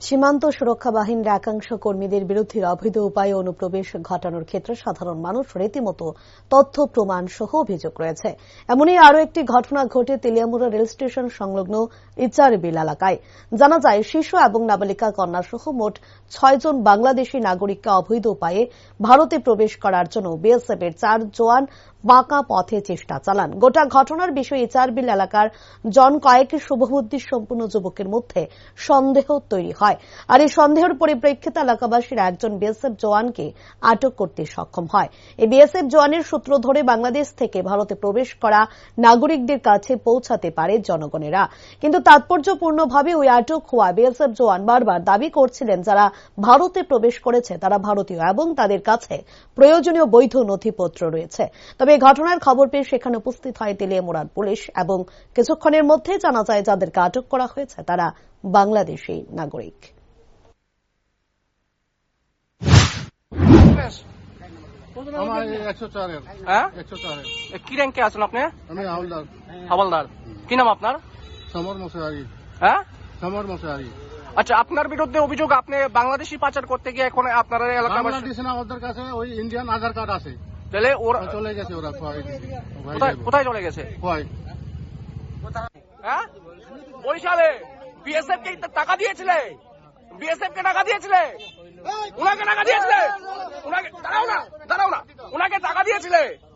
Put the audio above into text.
সীমান্ত সুরক্ষা বাহিনীর একাংশ কর্মীদের বিরুদ্ধে অবৈধ উপায়ে অনুপ্রবেশ ঘটানোর ক্ষেত্রে সাধারণ মানুষ রীতিমতো তথ্য, প্রমাণ সহ অভিযোগ রয়েছে। এমনই আরও একটি ঘটনা ঘটে তেলিয়ামুড়া রেল স্টেশন সংলগ্ন ইচারবিল এলাকায়। জানা যায়, শিশু এবং নাবালিকা কন্যা সহ মোট ছয়জন বাংলাদেশী নাগরিককে অবৈধ উপায়ে ভারতে প্রবেশ করার জন্য বিএসএফ এর চার জওয়ান বাঁকা পথে চেষ্টা চালান। গোটা ঘটনার বিষয়ে ইচারবিল এলাকার জন কয়েক শুভবুদ্ধি সম্পূর্ণ যুবকের মধ্যে সন্দেহ তৈরি হয়। আর এই সন্দেহের পরিপ্রেক্ষিতে এলাকাবাসীরা একজন বিএসএফ জওয়ানকে আটক করতে সক্ষম হয়। এই বিএসএফ জওয়ানের সূত্র ধরে বাংলাদেশ থেকে ভারতে প্রবেশ করা নাগরিকদের কাছে পৌঁছাতে পারে জনগণেরা। কিন্তু তাৎপর্যপূর্ণভাবে ওই আটক হওয়া বিএসএফ জওয়ান বারবার দাবি করছিলেন যারা ভারতে প্রবেশ করেছে, তারা ভারতীয় এবং তাদের কাছে প্রয়োজনীয় বৈধ নথিপত্র রয়েছে। তবে এই ঘটনার খবর পেয়ে সেখানে উপস্থিত হয় তেলিয়ামুড়ার পুলিশ এবং কিছুক্ষণের মধ্যে জানা যায় যাদেরকে আটক করা হয়েছে তারা বাংলাদেশী নাগরিক। আমার একশো চারের। হ্যাঁ? একশো চারের। কি র্যাঙ্কে আছেন আপনি? আমি হাওলদার। হাওলদার। কি নাম আপনার? সমর মশারি হ্যাঁ? সমর মশারি আচ্ছা আপনার বিরুদ্ধে অভিযোগ আপনি বাংলাদেশি পাচার করতে গিয়ে এখন আপনার এলাকার বাংলাদেশ না ওদের কাছে ওই ইন্ডিয়ান আধার কার্ড আছে। তাহলে ওরা চলে গেছে ওরা কোথায় চলে গেছে? হ্যাঁ? বরিশালে। বিএসএফ কে টাকা দিয়েছিলে? বিএসএফ কে টাকা দিয়েছিলে? لے۔